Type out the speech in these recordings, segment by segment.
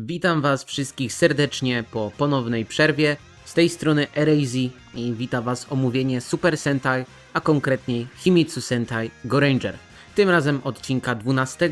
Witam Was wszystkich serdecznie po ponownej przerwie. Z tej strony Erazy i wita Was omówienie Super Sentai, a konkretniej Himitsu Sentai Goranger. Tym razem odcinka 12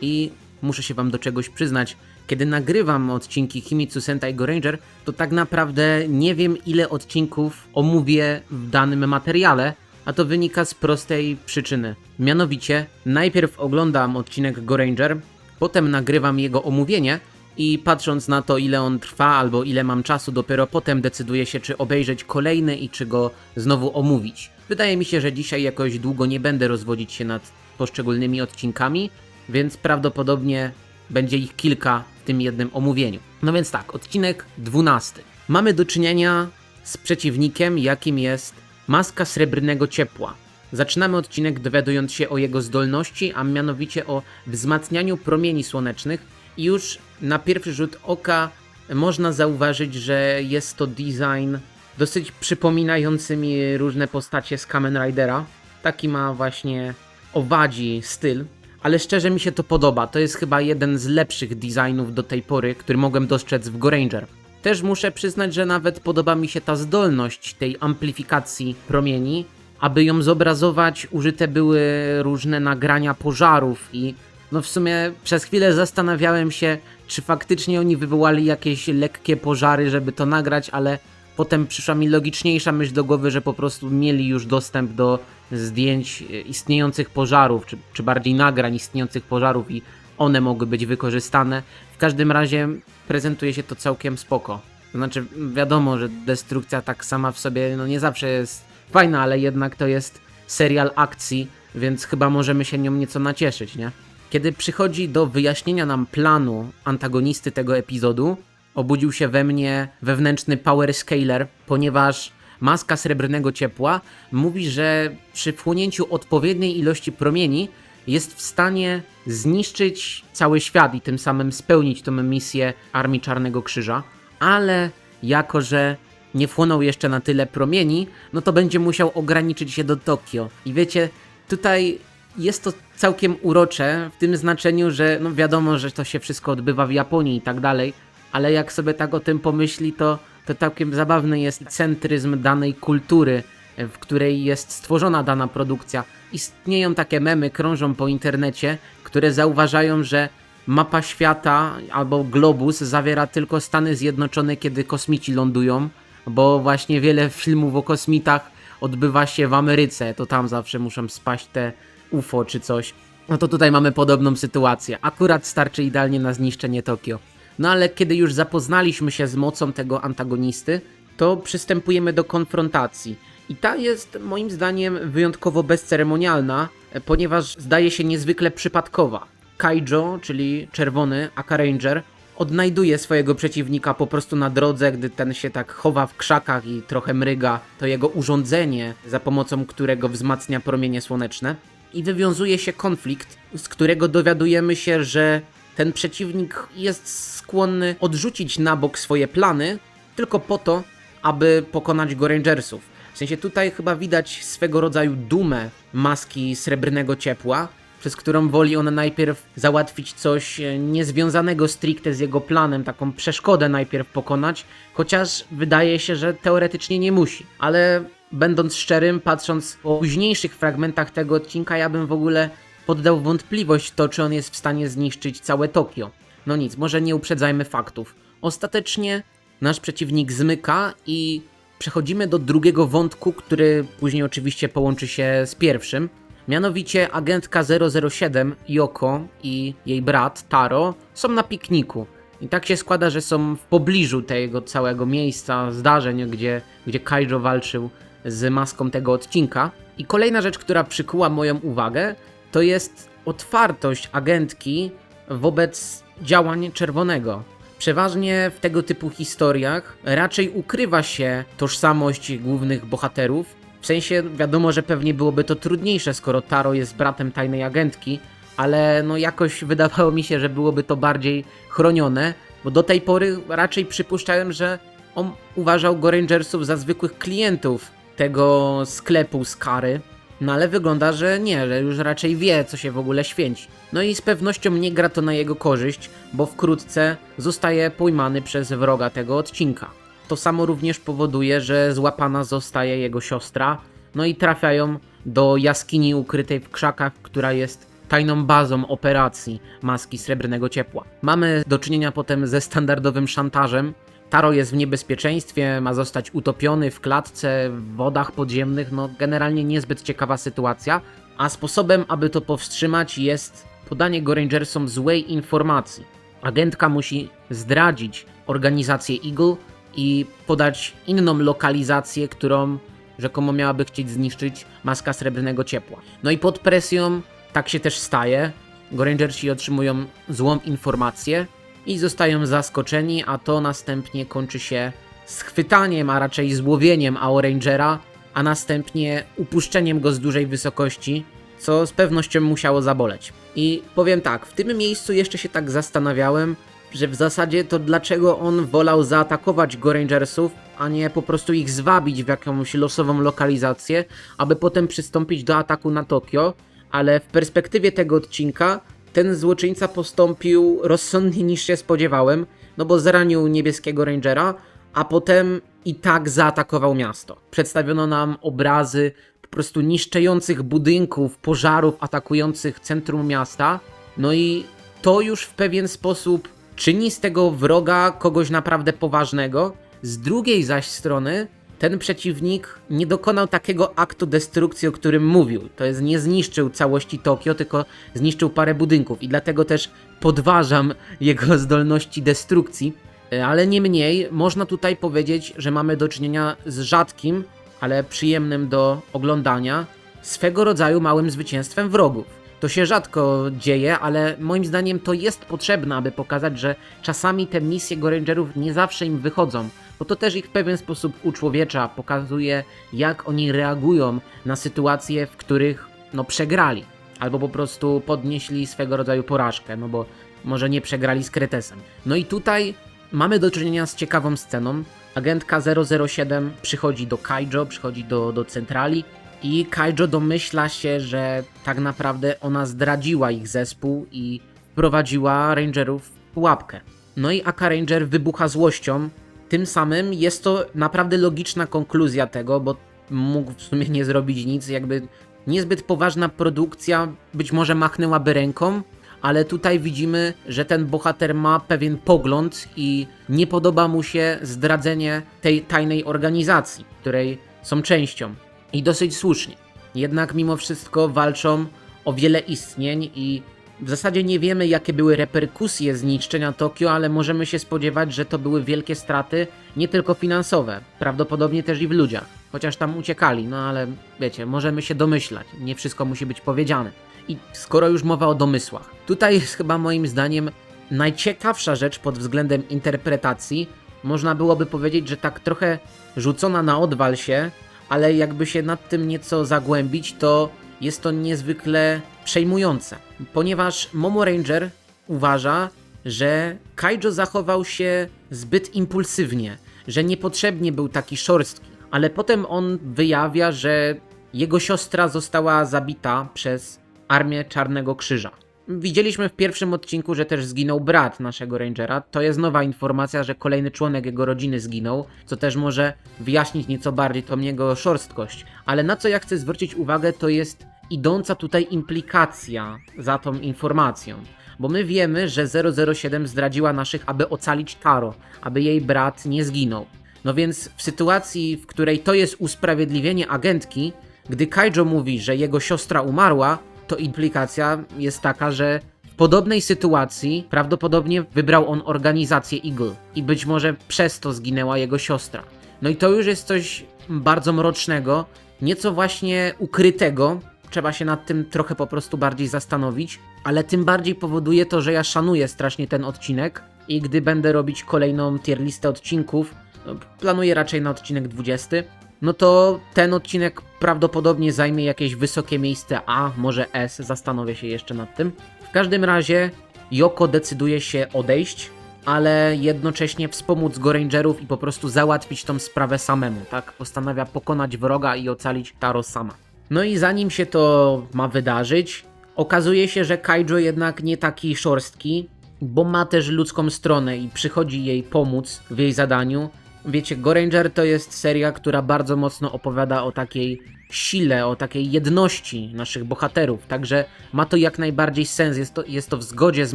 i muszę się Wam do czegoś przyznać. Kiedy nagrywam odcinki Himitsu Sentai Goranger, to tak naprawdę nie wiem ile odcinków omówię w danym materiale, a to wynika z prostej przyczyny. Mianowicie, najpierw oglądam odcinek Goranger, potem nagrywam jego omówienie i patrząc na to, ile on trwa albo ile mam czasu, dopiero potem decyduję się, czy obejrzeć kolejny i czy go znowu omówić. Wydaje mi się, że dzisiaj jakoś długo nie będę rozwodzić się nad poszczególnymi odcinkami, więc prawdopodobnie będzie ich kilka w tym jednym omówieniu. No więc tak, odcinek 12. Mamy do czynienia z przeciwnikiem, jakim jest maska srebrnego ciepła. Zaczynamy odcinek dowiadując się o jego zdolności, a mianowicie o wzmacnianiu promieni słonecznych już na pierwszy rzut oka można zauważyć, że jest to design dosyć przypominający mi różne postacie z Kamen Ridera. Taki ma właśnie owadzi styl, ale szczerze mi się to podoba. To jest chyba jeden z lepszych designów do tej pory, który mogłem dostrzec w Goranger. Też muszę przyznać, że nawet podoba mi się ta zdolność tej amplifikacji promieni. Aby ją zobrazować, użyte były różne nagrania pożarów i no w sumie przez chwilę zastanawiałem się, czy faktycznie oni wywołali jakieś lekkie pożary, żeby to nagrać, ale potem przyszła mi logiczniejsza myśl do głowy, że po prostu mieli już dostęp do zdjęć e, istniejących pożarów, czy, czy bardziej nagrań istniejących pożarów i one mogły być wykorzystane. W każdym razie prezentuje się to całkiem spoko. Znaczy, wiadomo, że destrukcja tak sama w sobie no nie zawsze jest fajna, ale jednak to jest serial akcji, więc chyba możemy się nią nieco nacieszyć, nie? Kiedy przychodzi do wyjaśnienia nam planu antagonisty tego epizodu, obudził się we mnie wewnętrzny power scaler, ponieważ maska srebrnego ciepła mówi, że przy wchłonięciu odpowiedniej ilości promieni jest w stanie zniszczyć cały świat i tym samym spełnić tę misję Armii Czarnego Krzyża, ale jako że nie wchłonął jeszcze na tyle promieni, no to będzie musiał ograniczyć się do Tokio. I wiecie, tutaj jest to całkiem urocze w tym znaczeniu, że no wiadomo, że to się wszystko odbywa w Japonii i tak dalej, ale jak sobie tak o tym pomyśli, to, to całkiem zabawny jest centryzm danej kultury, w której jest stworzona dana produkcja. Istnieją takie memy, krążą po internecie, które zauważają, że mapa świata albo globus zawiera tylko Stany Zjednoczone, kiedy kosmici lądują, bo właśnie wiele filmów o kosmitach odbywa się w Ameryce, to tam zawsze muszą spaść te UFO czy coś. No to tutaj mamy podobną sytuację. Akurat starczy idealnie na zniszczenie Tokio. No ale kiedy już zapoznaliśmy się z mocą tego antagonisty, to przystępujemy do konfrontacji. I ta jest moim zdaniem wyjątkowo bezceremonialna, e, ponieważ zdaje się niezwykle przypadkowa. Kaijo, czyli czerwony Aka Ranger, odnajduje swojego przeciwnika po prostu na drodze, gdy ten się tak chowa w krzakach i trochę mryga. To jego urządzenie, za pomocą którego wzmacnia promienie słoneczne. I wywiązuje się konflikt, z którego dowiadujemy się, że ten przeciwnik jest skłonny odrzucić na bok swoje plany, tylko po to, aby pokonać go Rangersów. W sensie tutaj chyba widać swego rodzaju dumę maski srebrnego ciepła, przez którą woli on najpierw załatwić coś e, niezwiązanego stricte z jego planem, taką przeszkodę najpierw pokonać, chociaż wydaje się, że teoretycznie nie musi. Ale będąc szczerym, patrząc po późniejszych fragmentach tego odcinka, ja bym w ogóle poddał wątpliwość to, czy on jest w stanie zniszczyć całe Tokio. No nic, może nie uprzedzajmy faktów. Ostatecznie nasz przeciwnik zmyka i przechodzimy do drugiego wątku, który później oczywiście połączy się z pierwszym. Mianowicie agentka 007 Yoko i jej brat Taro są na pikniku. I tak się składa, że są w pobliżu tego całego miejsca, zdarzeń, gdzie, gdzie Kaijo walczył z maską tego odcinka. I kolejna rzecz, która przykuła moją uwagę, to jest otwartość agentki wobec działań czerwonego. Przeważnie w tego typu historiach raczej ukrywa się tożsamość głównych bohaterów. W sensie wiadomo, że pewnie byłoby to trudniejsze, skoro Taro jest bratem tajnej agentki, ale no jakoś wydawało mi się, że byłoby to bardziej chronione, bo do tej pory raczej przypuszczałem, że on uważał go Rangersów za zwykłych klientów tego sklepu z kary No ale wygląda, że nie, że już raczej wie, co się w ogóle święci. No i z pewnością nie gra to na jego korzyść, bo wkrótce zostaje pojmany przez wroga tego odcinka. To samo również powoduje, że złapana zostaje jego siostra, no i trafiają do jaskini ukrytej w krzakach, która jest tajną bazą operacji Maski Srebrnego Ciepła. Mamy do czynienia potem ze standardowym szantażem. Taro jest w niebezpieczeństwie, ma zostać utopiony w klatce, w wodach podziemnych, no generalnie niezbyt ciekawa sytuacja, a sposobem, aby to powstrzymać jest podanie go Rangersom złej informacji. Agentka musi zdradzić organizację Eagle i podać inną lokalizację, którą rzekomo miałaby chcieć zniszczyć maska srebrnego ciepła. No i pod presją tak się też staje. Gorangersi otrzymują złą informację i zostają zaskoczeni, a to następnie kończy się schwytaniem, a raczej złowieniem Aorangera, a następnie upuszczeniem go z dużej wysokości, co z pewnością musiało zaboleć. I powiem tak, w tym miejscu jeszcze się tak zastanawiałem, że w zasadzie to dlaczego on wolał zaatakować Gorangersów, a nie po prostu ich zwabić w jakąś losową lokalizację, aby potem przystąpić do ataku na Tokio, ale w perspektywie tego odcinka ten złoczyńca postąpił rozsądniej niż się spodziewałem, no bo zranił niebieskiego Rangera, a potem i tak zaatakował miasto. Przedstawiono nam obrazy po prostu niszczących budynków, pożarów atakujących centrum miasta, no i to już w pewien sposób czyni z tego wroga kogoś naprawdę poważnego. Z drugiej zaś strony, ten przeciwnik nie dokonał takiego aktu destrukcji, o którym mówił. To jest, nie zniszczył całości Tokio, tylko zniszczył parę budynków i dlatego też podważam jego zdolności destrukcji. E, Ale niemniej, można tutaj powiedzieć, że mamy do czynienia z rzadkim, ale przyjemnym do oglądania, swego rodzaju małym zwycięstwem wrogów. To się rzadko dzieje, ale moim zdaniem to jest potrzebne, aby pokazać, że czasami te misje Gorangerów nie zawsze im wychodzą, bo to też ich w pewien sposób uczłowiecza, pokazuje jak oni reagują na sytuacje, w których no przegrali, albo po prostu podnieśli swego rodzaju porażkę, no bo może nie przegrali z Kretesem. No i tutaj mamy do czynienia z ciekawą sceną. Agentka 007 przychodzi do Kaijo, przychodzi do, do centrali i Kaijo domyśla się, że tak naprawdę ona zdradziła ich zespół i wprowadziła Rangerów w pułapkę. No i Aka Ranger wybucha złością. Tym samym jest to naprawdę logiczna konkluzja tego, bo mógł w sumie nie zrobić nic, jakby niezbyt poważna produkcja być może machnęłaby ręką, ale tutaj widzimy, że ten bohater ma pewien pogląd i nie podoba mu się zdradzenie tej tajnej organizacji, której są częścią. I dosyć słusznie. Jednak mimo wszystko walczą o wiele istnień i w zasadzie nie wiemy, jakie były reperkusje zniszczenia Tokio, ale możemy się spodziewać, że to były wielkie straty, nie tylko finansowe, prawdopodobnie też i w ludziach. Chociaż tam uciekali, no ale wiecie, możemy się domyślać, nie wszystko musi być powiedziane. I skoro już mowa o domysłach, tutaj jest chyba moim zdaniem najciekawsza rzecz pod względem interpretacji. Można byłoby powiedzieć, że tak trochę rzucona na odwal się, ale jakby się nad tym nieco zagłębić, to jest to niezwykle przejmujące, ponieważ Momo Ranger uważa, że Kaijo zachował się zbyt impulsywnie, że niepotrzebnie był taki szorstki, ale potem on wyjawia, że jego siostra została zabita przez armię Czarnego Krzyża. Widzieliśmy w pierwszym odcinku, że też zginął brat naszego Rangera. To jest nowa informacja, że kolejny członek jego rodziny zginął, co też może wyjaśnić nieco bardziej tą jego szorstkość. Ale na co ja chcę zwrócić uwagę, to jest idąca tutaj implikacja za tą informacją. Bo my wiemy, że 007 zdradziła naszych, aby ocalić Taro, aby jej brat nie zginął. No więc w sytuacji, w której to jest usprawiedliwienie agentki, gdy Kaijo mówi, że jego siostra umarła, to implikacja jest taka, że w podobnej sytuacji prawdopodobnie wybrał on organizację Eagle i być może przez to zginęła jego siostra. No i to już jest coś bardzo mrocznego, nieco właśnie ukrytego. Trzeba się nad tym trochę po prostu bardziej zastanowić, ale tym bardziej powoduje to, że ja szanuję strasznie ten odcinek i gdy będę robić kolejną tier listę odcinków, no, planuję raczej na odcinek 20, no to ten odcinek prawdopodobnie zajmie jakieś wysokie miejsce A, może S, zastanowię się jeszcze nad tym. W każdym razie Yoko decyduje się odejść, ale jednocześnie wspomóc go Rangerów i po prostu załatwić tą sprawę samemu, tak? Postanawia pokonać wroga i ocalić Taro sama. No i zanim się to ma wydarzyć, okazuje się, że Kaijo jednak nie taki szorstki, bo ma też ludzką stronę i przychodzi jej pomóc w jej zadaniu. Wiecie, Goranger to jest seria, która bardzo mocno opowiada o takiej sile, o takiej jedności naszych bohaterów, także ma to jak najbardziej sens, jest to, jest to w zgodzie z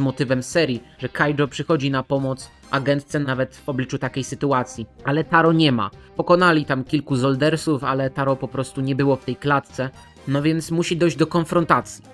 motywem serii, że Kaijo przychodzi na pomoc agentce nawet w obliczu takiej sytuacji, ale Taro nie ma. Pokonali tam kilku Zoldersów, ale Taro po prostu nie było w tej klatce, no więc musi dojść do konfrontacji.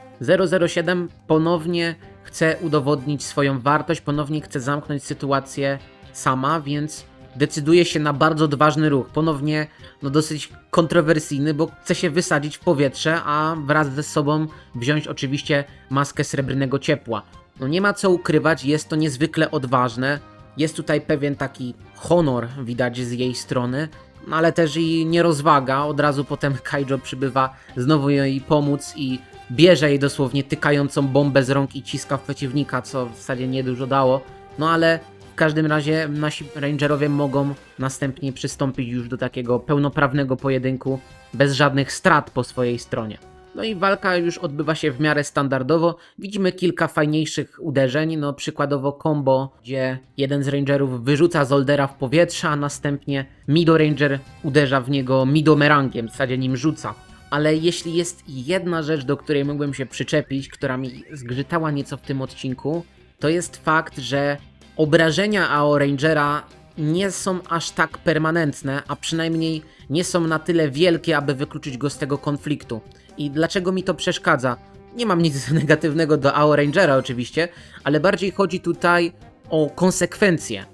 007 ponownie chce udowodnić swoją wartość, ponownie chce zamknąć sytuację sama, więc decyduje się na bardzo odważny ruch. Ponownie no dosyć kontrowersyjny, bo chce się wysadzić w powietrze, a wraz ze sobą wziąć oczywiście maskę srebrnego ciepła. No nie ma co ukrywać, jest to niezwykle odważne. Jest tutaj pewien taki honor widać z jej strony, no ale też i nierozwaga. Od razu potem Kaijo przybywa znowu jej pomóc i bierze jej dosłownie tykającą bombę z rąk i ciska w przeciwnika, co w zasadzie nie dużo dało. No ale każdym razie nasi rangerowie mogą następnie przystąpić już do takiego pełnoprawnego pojedynku bez żadnych strat po swojej stronie. No i walka już odbywa się w miarę standardowo. Widzimy kilka fajniejszych uderzeń, no przykładowo combo, gdzie jeden z rangerów wyrzuca Zoldera w powietrze, a następnie Mido Ranger uderza w niego Midomerangiem, w zasadzie nim rzuca. Ale jeśli jest jedna rzecz, do której mógłbym się przyczepić, która mi zgrzytała nieco w tym odcinku, to jest fakt, że obrażenia AO Rangera nie są aż tak permanentne, a przynajmniej nie są na tyle wielkie, aby wykluczyć go z tego konfliktu. I dlaczego mi to przeszkadza? Nie mam nic negatywnego do AO Rangera oczywiście, ale bardziej chodzi tutaj o konsekwencje.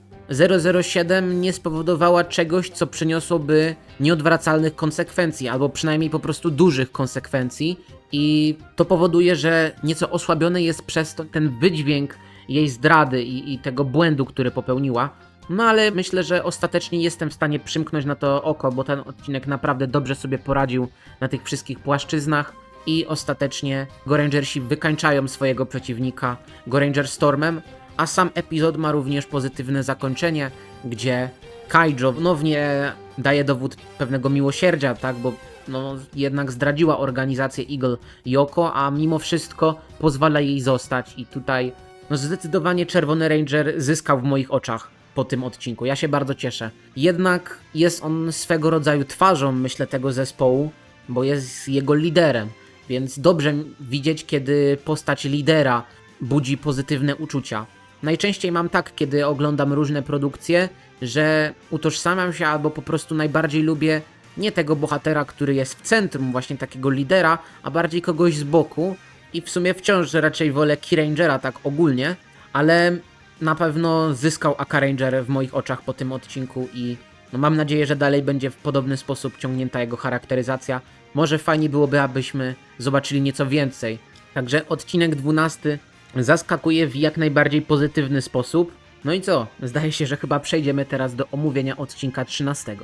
007 nie spowodowała czegoś, co przyniosłoby nieodwracalnych konsekwencji, albo przynajmniej po prostu dużych konsekwencji, i to powoduje, że nieco osłabiony jest przez to ten wydźwięk jej zdrady i, i tego błędu, który popełniła. No ale myślę, że ostatecznie jestem w stanie przymknąć na to oko, bo ten odcinek naprawdę dobrze sobie poradził na tych wszystkich płaszczyznach. I ostatecznie Gorangersi wykańczają swojego przeciwnika Goranger Stormem, a sam epizod ma również pozytywne zakończenie, gdzie Kaijo ponownie daje dowód pewnego miłosierdzia, tak, bo no, jednak zdradziła organizację Eagle Yoko, a mimo wszystko pozwala jej zostać. I tutaj no zdecydowanie Czerwony Ranger zyskał w moich oczach po tym odcinku. Ja się bardzo cieszę. Jednak jest on swego rodzaju twarzą, myślę, tego zespołu, bo jest jego liderem. Więc dobrze widzieć, kiedy postać lidera budzi pozytywne uczucia. Najczęściej mam tak, kiedy oglądam różne produkcje, że utożsamiam się albo po prostu najbardziej lubię nie tego bohatera, który jest w centrum, właśnie takiego lidera, a bardziej kogoś z boku. I w sumie wciąż raczej wolę Key Rangera tak ogólnie, ale na pewno zyskał Aka Ranger w moich oczach po tym odcinku i no mam nadzieję, że dalej będzie w podobny sposób ciągnięta jego charakteryzacja. Może fajnie byłoby, abyśmy zobaczyli nieco więcej. Także odcinek 12 zaskakuje w jak najbardziej pozytywny sposób. No i co? Zdaje się, że chyba przejdziemy teraz do omówienia odcinka 13.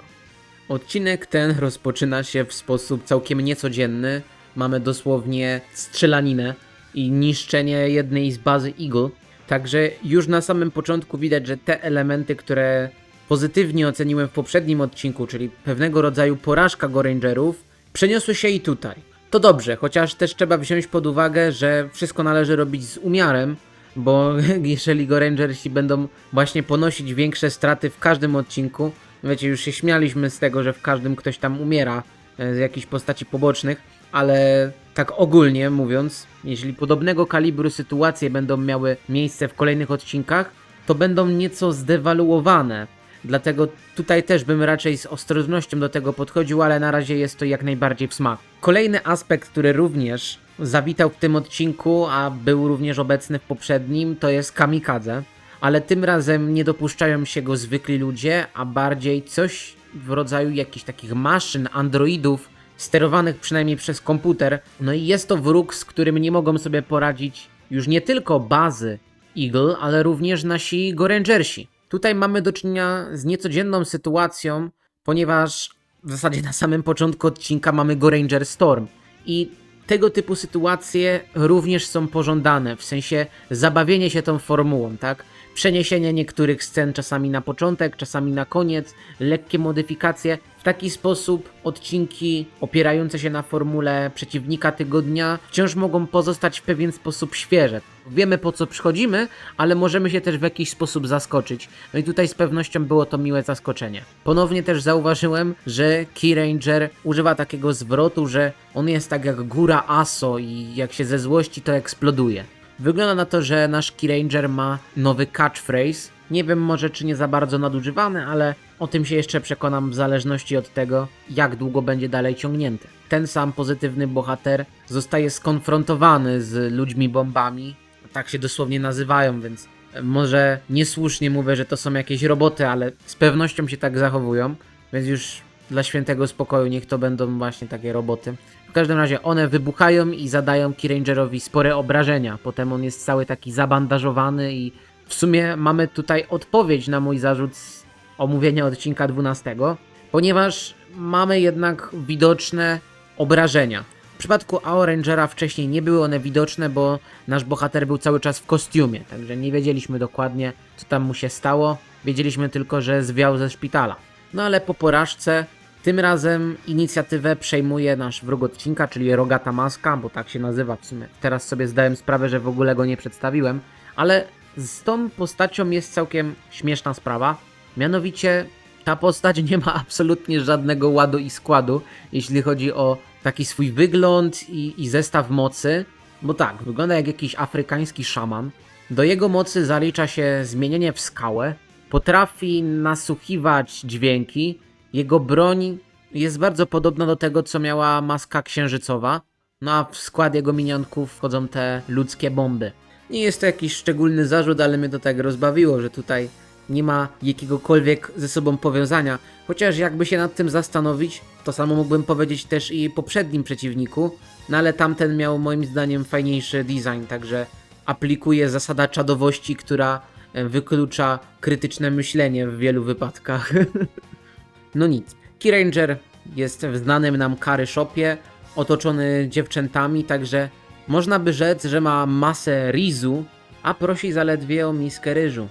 Odcinek ten rozpoczyna się w sposób całkiem niecodzienny. Mamy dosłownie strzelaninę i niszczenie jednej z bazy Eagle. Także już na samym początku widać, że te elementy, które pozytywnie oceniłem w poprzednim odcinku, czyli pewnego rodzaju porażka Go Rangerów, przeniosły się i tutaj. To dobrze, chociaż też trzeba wziąć pod uwagę, że wszystko należy robić z umiarem, bo jeżeli Go Rangersi będą właśnie ponosić większe straty w każdym odcinku, wiecie, już się śmialiśmy z tego, że w każdym ktoś tam umiera e, z jakichś postaci pobocznych, ale tak ogólnie mówiąc, jeśli podobnego kalibru sytuacje będą miały miejsce w kolejnych odcinkach, to będą nieco zdewaluowane. Dlatego tutaj też bym raczej z ostrożnością do tego podchodził, ale na razie jest to jak najbardziej w. Kolejny aspekt, który również zawitał w tym odcinku, a był również obecny w poprzednim, to jest kamikadze. Ale tym razem nie dopuszczają się go zwykli ludzie, a bardziej coś w rodzaju jakichś takich maszyn, androidów, sterowanych przynajmniej przez komputer. No i jest to wróg, z którym nie mogą sobie poradzić już nie tylko bazy Eagle, ale również nasi Gorangersi. Tutaj mamy do czynienia z niecodzienną sytuacją, ponieważ w zasadzie na samym początku odcinka mamy Goranger Storm i tego typu sytuacje również są pożądane, w sensie zabawienie się tą formułą, tak? Przeniesienie niektórych scen czasami na początek, czasami na koniec, lekkie modyfikacje. W taki sposób odcinki opierające się na formule przeciwnika tygodnia wciąż mogą pozostać w pewien sposób świeże. Wiemy po co przychodzimy, ale możemy się też w jakiś sposób zaskoczyć. No i tutaj z pewnością było to miłe zaskoczenie. Ponownie też zauważyłem, że Key Ranger używa takiego zwrotu, że on jest tak jak góra Aso i jak się ze złości to eksploduje. Wygląda na to, że nasz Key Ranger ma nowy catchphrase. Nie wiem może czy nie za bardzo nadużywany, ale o tym się jeszcze przekonam w zależności od tego, jak długo będzie dalej ciągnięty. Ten sam pozytywny bohater zostaje skonfrontowany z ludźmi bombami. Tak się dosłownie nazywają, więc może niesłusznie mówię, że to są jakieś roboty, ale z pewnością się tak zachowują, więc już dla świętego spokoju niech to będą właśnie takie roboty. W każdym razie one wybuchają i zadają Key Rangerowi spore obrażenia. Potem on jest cały taki zabandażowany i w sumie mamy tutaj odpowiedź na mój zarzut z omówienia odcinka 12, ponieważ mamy jednak widoczne obrażenia. W przypadku AO Rangera wcześniej nie były one widoczne, bo nasz bohater był cały czas w kostiumie, także nie wiedzieliśmy dokładnie, co tam mu się stało. Wiedzieliśmy tylko, że zwiał ze szpitala. No ale po porażce, tym razem inicjatywę przejmuje nasz wróg odcinka, czyli Rogata Maska, bo tak się nazywa w sumie. Teraz sobie zdałem sprawę, że w ogóle go nie przedstawiłem, ale z tą postacią jest całkiem śmieszna sprawa. Mianowicie ta postać nie ma absolutnie żadnego ładu i składu, jeśli chodzi o taki swój wygląd i, i zestaw mocy. Bo tak, wygląda jak jakiś afrykański szaman. Do jego mocy zalicza się zmienienie w skałę. Potrafi nasłuchiwać dźwięki. Jego broń jest bardzo podobna do tego, co miała maska księżycowa. No a w skład jego minionków wchodzą te ludzkie bomby. Nie jest to jakiś szczególny zarzut, ale mnie to tak rozbawiło, że tutaj nie ma jakiegokolwiek ze sobą powiązania. Chociaż jakby się nad tym zastanowić, to samo mógłbym powiedzieć też i poprzednim przeciwniku, no ale tamten miał moim zdaniem fajniejszy design, także aplikuje zasada czadowości, która e, wyklucza krytyczne myślenie w wielu wypadkach. no nic. Key Ranger jest w znanym nam Kary Shopie, otoczony dziewczętami, także można by rzec, że ma masę rizu, a prosi zaledwie o miskę ryżu.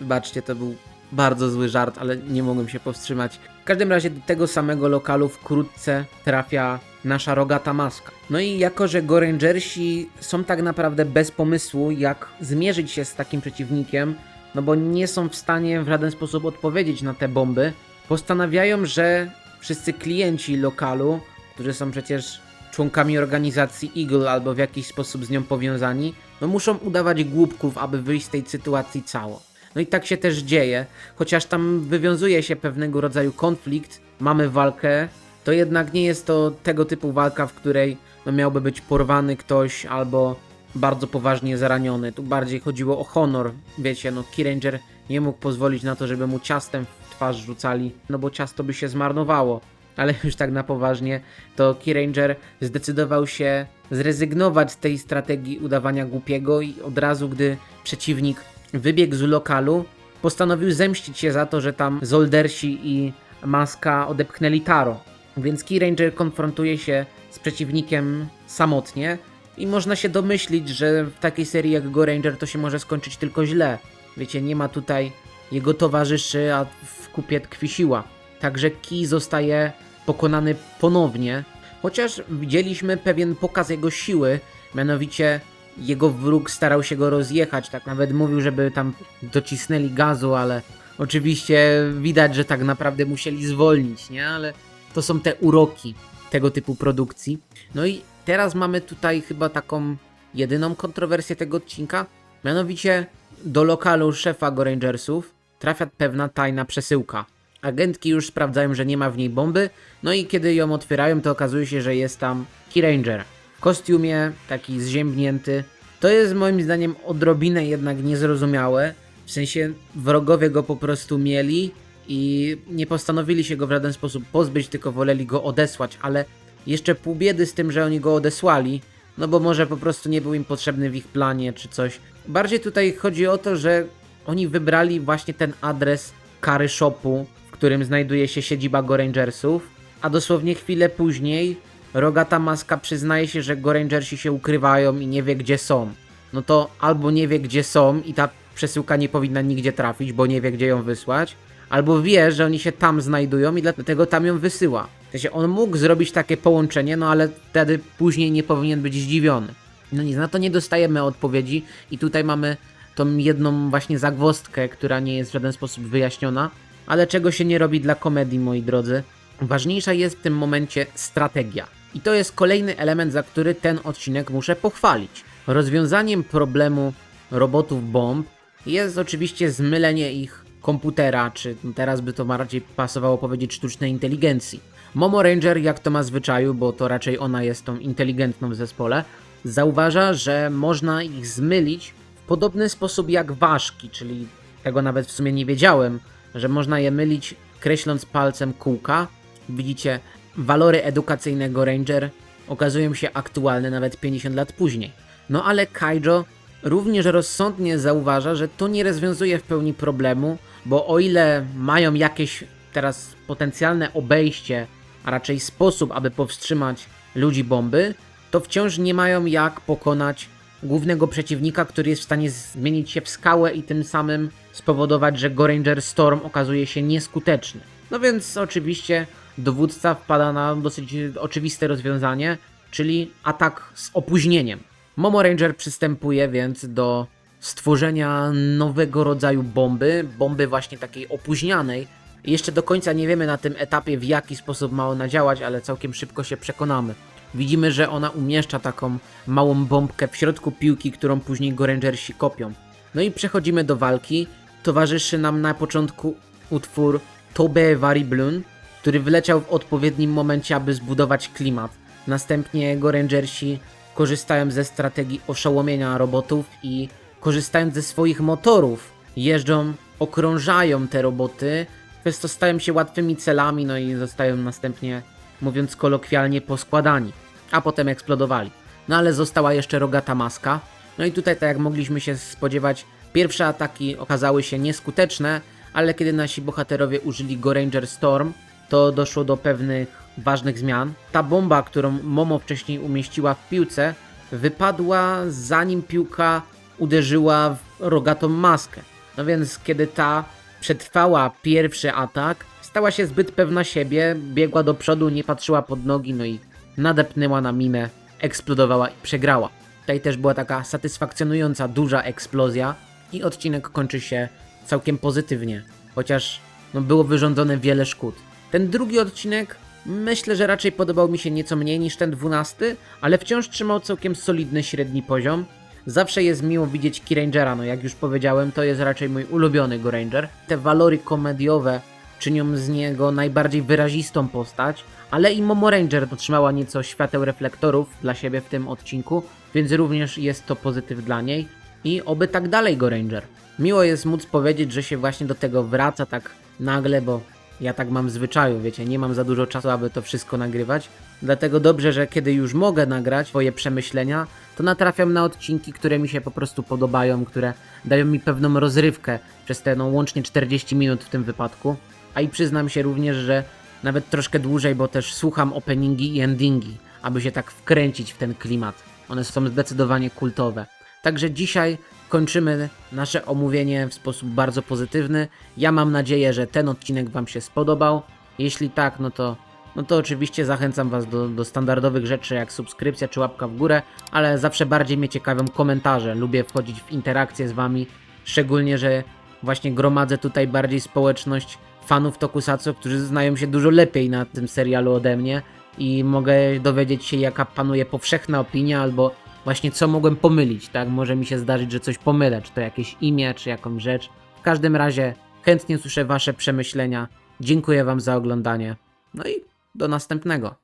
Wybaczcie, to był bardzo zły żart, ale nie mogłem się powstrzymać. W każdym razie do tego samego lokalu wkrótce trafia nasza rogata maska. No i jako, że Gorangersi są tak naprawdę bez pomysłu, jak zmierzyć się z takim przeciwnikiem, no bo nie są w stanie w żaden sposób odpowiedzieć na te bomby, postanawiają, że wszyscy klienci lokalu, którzy są przecież członkami organizacji Eagle albo w jakiś sposób z nią powiązani, no muszą udawać głupków, aby wyjść z tej sytuacji cało. No i tak się też dzieje, chociaż tam wywiązuje się pewnego rodzaju konflikt, mamy walkę, to jednak nie jest to tego typu walka, w której no miałby być porwany ktoś albo bardzo poważnie zraniony. Tu bardziej chodziło o honor. Wiecie, no Key Ranger nie mógł pozwolić na to, żeby mu ciastem w twarz rzucali, no bo ciasto by się zmarnowało. Ale już tak na poważnie, to Key Ranger zdecydował się zrezygnować z tej strategii udawania głupiego i od razu, gdy przeciwnik wybiegł z lokalu, postanowił zemścić się za to, że tam Zoldersi i Maska odepchnęli Taro. Więc Key Ranger konfrontuje się z przeciwnikiem samotnie i można się domyślić, że w takiej serii jak Go Ranger to się może skończyć tylko źle. Wiecie, nie ma tutaj jego towarzyszy, a w kupie tkwi siła. Także Key zostaje pokonany ponownie, chociaż widzieliśmy pewien pokaz jego siły, mianowicie jego wróg starał się go rozjechać, tak nawet mówił, żeby tam docisnęli gazu, ale oczywiście widać, że tak naprawdę musieli zwolnić, nie? Ale to są te uroki tego typu produkcji. No i teraz mamy tutaj chyba taką jedyną kontrowersję tego odcinka, mianowicie do lokalu szefa Go Rangersów trafia pewna tajna przesyłka. Agentki już sprawdzają, że nie ma w niej bomby, no i kiedy ją otwierają, to okazuje się, że jest tam Key Ranger. W kostiumie, taki zziębnięty. To jest moim zdaniem odrobinę jednak niezrozumiałe. W sensie wrogowie go po prostu mieli i nie postanowili się go w żaden sposób pozbyć, tylko woleli go odesłać, ale jeszcze pół biedy z tym, że oni go odesłali, no bo może po prostu nie był im potrzebny w ich planie czy coś. Bardziej tutaj chodzi o to, że oni wybrali właśnie ten adres Kary Shopu, w którym znajduje się siedziba Go Rangersów, a dosłownie chwilę później Rogata Maska przyznaje się, że Go Rangersi się ukrywają i nie wie gdzie są. No to albo nie wie gdzie są i ta przesyłka nie powinna nigdzie trafić, bo nie wie gdzie ją wysłać, albo wie, że oni się tam znajdują i dlatego tam ją wysyła. W sensie on mógł zrobić takie połączenie, no ale wtedy później nie powinien być zdziwiony. No nic, na to nie dostajemy odpowiedzi i tutaj mamy tą jedną właśnie zagwozdkę, która nie jest w żaden sposób wyjaśniona, ale czego się nie robi dla komedii, moi drodzy. Ważniejsza jest w tym momencie strategia. I to jest kolejny element, za który ten odcinek muszę pochwalić. Rozwiązaniem problemu robotów bomb jest oczywiście zmylenie ich komputera, czy teraz by to bardziej pasowało powiedzieć sztucznej inteligencji. Momo Ranger, jak to ma zwyczaju, bo to raczej ona jest tą inteligentną w zespole, zauważa, że można ich zmylić w podobny sposób jak ważki, czyli tego nawet w sumie nie wiedziałem, że można je mylić kreśląc palcem kółka. Widzicie, walory edukacyjnego Ranger okazują się aktualne nawet 50 lat później. No ale Kaijo również rozsądnie zauważa, że to nie rozwiązuje w pełni problemu, bo o ile mają jakieś teraz potencjalne obejście, a raczej sposób, aby powstrzymać ludzi bomby, to wciąż nie mają jak pokonać głównego przeciwnika, który jest w stanie zmienić się w skałę i tym samym spowodować, że Goranger Storm okazuje się nieskuteczny. No więc oczywiście dowódca wpada na dosyć oczywiste rozwiązanie, czyli atak z opóźnieniem. Momo Ranger przystępuje więc do stworzenia nowego rodzaju bomby, bomby właśnie takiej opóźnianej. Jeszcze do końca nie wiemy na tym etapie w jaki sposób ma ona działać, ale całkiem szybko się przekonamy. Widzimy, że ona umieszcza taką małą bombkę w środku piłki, którą później Gorangersi kopią. No i przechodzimy do walki. Towarzyszy nam na początku utwór Tobe Variblun, który wleciał w odpowiednim momencie, aby zbudować klimat. Następnie Gorangersi korzystają ze strategii oszołomienia robotów i korzystając ze swoich motorów jeżdżą, okrążają te roboty, przez to stają się łatwymi celami, no i zostają następnie, mówiąc kolokwialnie, poskładani, a potem eksplodowali. No ale została jeszcze rogata maska. No i tutaj, tak jak mogliśmy się spodziewać, pierwsze ataki okazały się nieskuteczne, ale kiedy nasi bohaterowie użyli Goranger Storm, to doszło do pewnych ważnych zmian. Ta bomba, którą Momo wcześniej umieściła w piłce, wypadła zanim piłka uderzyła w rogatą maskę. No więc kiedy ta przetrwała pierwszy atak, stała się zbyt pewna siebie, biegła do przodu, nie patrzyła pod nogi, no i nadepnęła na minę, eksplodowała i przegrała. Tutaj też była taka satysfakcjonująca, duża eksplozja i odcinek kończy się całkiem pozytywnie, chociaż no, było wyrządzone wiele szkód. Ten drugi odcinek myślę, że raczej podobał mi się nieco mniej niż ten dwunasty, ale wciąż trzymał całkiem solidny średni poziom. Zawsze jest miło widzieć Keyrangera, no jak już powiedziałem, to jest raczej mój ulubiony Goranger. Te walory komediowe czynią z niego najbardziej wyrazistą postać, ale i Momo Ranger otrzymała nieco świateł reflektorów dla siebie w tym odcinku, więc również jest to pozytyw dla niej i oby tak dalej Goranger. Miło jest móc powiedzieć, że się właśnie do tego wraca tak nagle, bo ja tak mam zwyczaju, wiecie, nie mam za dużo czasu, aby to wszystko nagrywać. Dlatego dobrze, że kiedy już mogę nagrać swoje przemyślenia, to natrafiam na odcinki, które mi się po prostu podobają, które dają mi pewną rozrywkę przez te no, łącznie 40 minut w tym wypadku. A i przyznam się również, że nawet troszkę dłużej, bo też słucham openingi i endingi, aby się tak wkręcić w ten klimat. One są zdecydowanie kultowe. Także dzisiaj kończymy nasze omówienie w sposób bardzo pozytywny. Ja mam nadzieję, że ten odcinek Wam się spodobał. Jeśli tak, no to, no to oczywiście zachęcam Was do, do standardowych rzeczy jak subskrypcja czy łapka w górę, ale zawsze bardziej mnie ciekawią komentarze. Lubię wchodzić w interakcje z Wami, szczególnie, że właśnie gromadzę tutaj bardziej społeczność fanów Tokusatsu, którzy znają się dużo lepiej na tym serialu ode mnie i mogę dowiedzieć się jaka panuje powszechna opinia albo właśnie co mogłem pomylić, tak? Może mi się zdarzyć, że coś pomylę, czy to jakieś imię, czy jakąś rzecz. W każdym razie chętnie słyszę Wasze przemyślenia. Dziękuję Wam za oglądanie. No i do następnego.